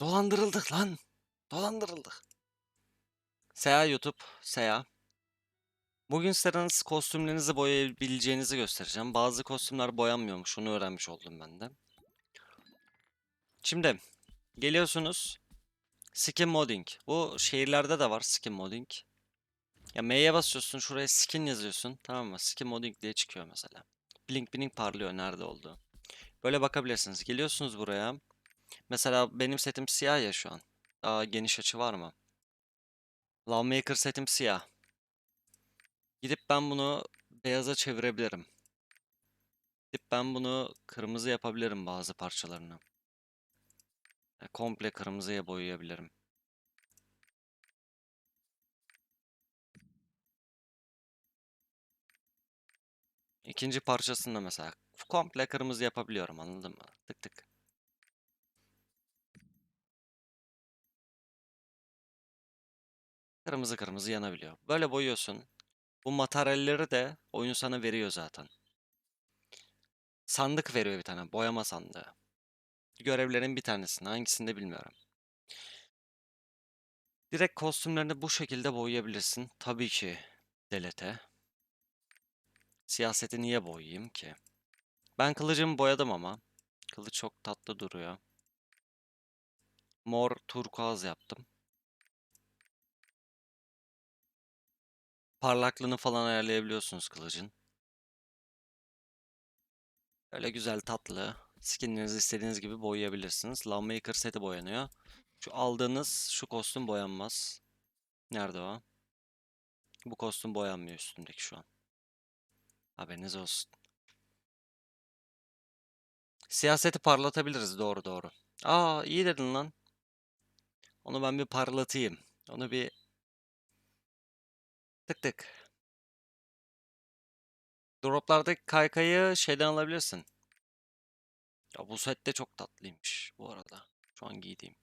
Dolandırıldık lan. Dolandırıldık. Seha YouTube, Seha. Bugün sizlere kostümlerinizi boyayabileceğinizi göstereceğim. Bazı kostümler boyanmıyormuş. Onu öğrenmiş oldum ben de. Şimdi geliyorsunuz. Skin modding. Bu şehirlerde de var skin modding. Ya M'ye basıyorsun şuraya skin yazıyorsun. Tamam mı? Skin modding diye çıkıyor mesela. Blink blink parlıyor nerede olduğu. Böyle bakabilirsiniz. Geliyorsunuz buraya. Mesela benim setim siyah ya şu an. Daha geniş açı var mı? Lawmaker setim siyah. Gidip ben bunu beyaza çevirebilirim. Gidip ben bunu kırmızı yapabilirim bazı parçalarını. E, Komple kırmızıya boyayabilirim. İkinci parçasını da mesela komple kırmızı yapabiliyorum anladın mı? Tık tık. Kırmızı kırmızı yanabiliyor. Böyle boyuyorsun. Bu materyalleri de oyun sana veriyor zaten. Sandık veriyor bir tane. Boyama sandığı. Görevlerin bir tanesini. Hangisini de bilmiyorum. Direkt kostümlerini bu şekilde boyayabilirsin. Tabii ki delete. Siyaseti niye boyayayım ki? Ben kılıcımı boyadım ama. Kılıç çok tatlı duruyor. Mor turkuaz yaptım. Parlaklığını falan ayarlayabiliyorsunuz kılıcın. Öyle güzel tatlı. Skinlerinizi istediğiniz gibi boyayabilirsiniz. Lawmaker seti boyanıyor. Şu aldığınız şu kostüm boyanmaz. Nerede o? Bu kostüm boyanmıyor üstümdeki şu an. Haberiniz olsun. Siyaseti parlatabiliriz doğru doğru. Aa iyi dedin lan. Onu ben bir parlatayım. Onu bir tık tık. Droplardaki kaykayı şeyden alabilirsin. Ya bu set de çok tatlıymış bu arada. Şu an giydiğim.